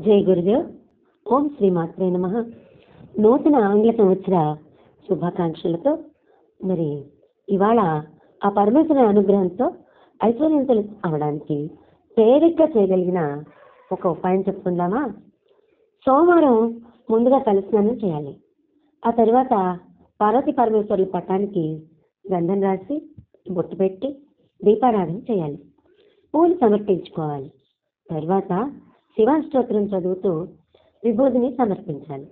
జై గురుదేవ్. ఓం శ్రీ మాత్రే నమ. నూతన ఆంగ్ల సంవత్సర శుభాకాంక్షలతో మరి ఇవాళ ఆ పరమేశ్వర అనుగ్రహంతో ఐశ్వర్యంతులు అవడానికి తేలిగ్గా చేయగలిగిన ఒక ఉపాయం చెప్పుకుందామా? సోమవారం ముందుగా తలస్నానం చేయాలి. ఆ తర్వాత పార్వతి పరమేశ్వరుల పట్టానికి గంధం రాసి బొట్టు పెట్టి దీపారాధన చేయాలి. పూలు సమర్పించుకోవాలి. తర్వాత శివాష్టోత్తరం చదువుతూ విభూతిని సమర్పించాలి.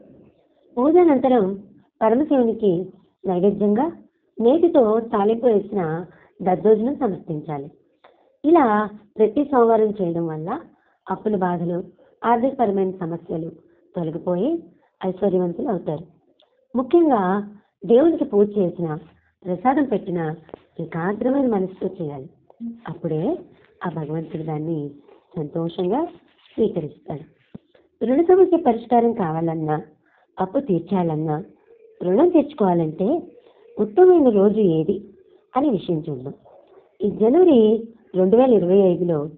పూజానంతరం పరమశివునికి నైవేద్యంగా నేతితో తాలింపు వేసిన దద్దోజనం సమర్పించాలి. ఇలా ప్రతి సోమవారం చేయడం వల్ల అప్పుల బాధలు ఆర్థికపరమైన సమస్యలు తొలగిపోయి ఐశ్వర్యవంతులు అవుతారు. ముఖ్యంగా దేవునికి పూజ చేసిన ప్రసాదం పెట్టిన ఏకాగ్రమైన మనసుతో చేయాలి. అప్పుడే ఆ భగవంతుడు దాన్ని సంతోషంగా స్వీకరిస్తాడు. రుణ సమస్య పరిష్కారం కావాలన్నా అప్పు తీర్చాలన్నా రుణం తెచ్చుకోవాలంటే ఉత్తమమైన రోజు ఏది అని విషయం చూద్దాం. ఈ జనవరి రెండు వేల ఇరవై ఐదులో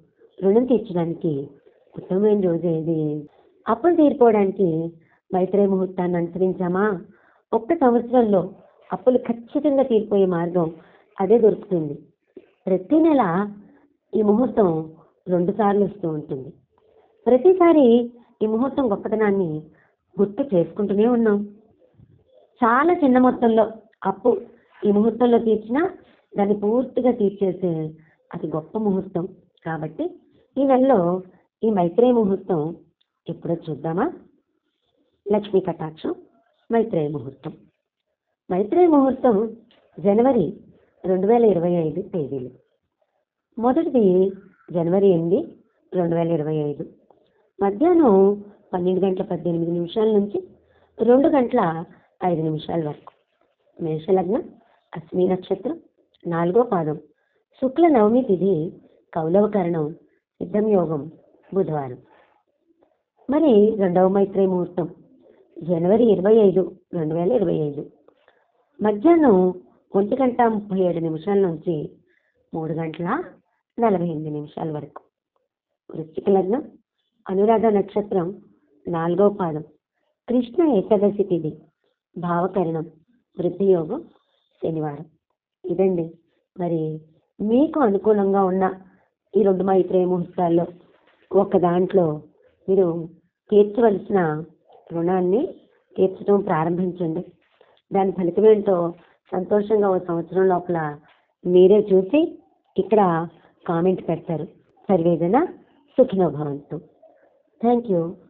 రుణం తీర్చడానికి ఉత్తమమైన రోజు ఏది? అప్పులు తీరిపోవడానికి మైత్రే ముహూర్తాన్ని అనుసరించామా? ఒక్క సంవత్సరంలో అప్పులు ఖచ్చితంగా తీరిపోయే మార్గం అదే దొరుకుతుంది. ప్రతి నెల ఈ ముహూర్తం రెండు సార్లు వస్తూ ఉంటుంది. ప్రతిసారి ఈ ముహూర్తం గొప్పతనాన్ని గుర్తు చేసుకుంటూనే ఉన్నాం. చాలా చిన్న మొత్తంలో అప్పు ఈ ముహూర్తంలో తీర్చినా దాన్ని పూర్తిగా తీర్చేసే అది గొప్ప ముహూర్తం. కాబట్టి ఈ నెలలో ఈ మైత్రేయ ముహూర్తం ఎప్పుడో చూద్దామా? లక్ష్మీ కటాక్షం మైత్రేయ ముహూర్తం. మైత్రేయ ముహూర్తం జనవరి రెండు వేల ఇరవై ఐదు తేదీలు. మొదటిది జనవరి ఎనిమిది రెండు వేల ఇరవై ఐదు. మధ్యాహ్నం పన్నెండు గంటల పద్దెనిమిది నిమిషాల నుంచి రెండు గంటల ఐదు నిమిషాల వరకు. మేషలగ్నం అశ్విని నక్షత్రం నాలుగో పాదం. శుక్ల నవమి తిథి కౌలవకరణం సిద్ధం యోగం బుధవారం. మరి రెండవ మైత్రేయ ముహూర్తం జనవరి ఇరవై ఐదు రెండు వేల ఇరవై ఐదు. మధ్యాహ్నం ఒంటి గంట ముప్పై ఏడు నిమిషాల నుంచి మూడు గంటల నలభై ఎనిమిది నిమిషాల వరకు. వృశ్చిక లగ్నం అనురాధ నక్షత్రం నాలుగో పాదం. కృష్ణ ఏకాదశి తిథి భావకరణం వృద్ధి యోగం శనివారం. ఇదండి. మరి మీకు అనుకూలంగా ఉన్న ఈ రెండు మైత్రేయ ముహూర్తాల్లో ఒక దాంట్లో మీరు తీర్చవలసిన రుణాన్ని తీర్చడం ప్రారంభించండి. దాని ఫలితం ఏంటో సంతోషంగా ఓ సంవత్సరం లోపల మీరే చూసి ఇక్కడ కామెంట్ పెడతారు. సర్వేదన సుఖినో Thank you.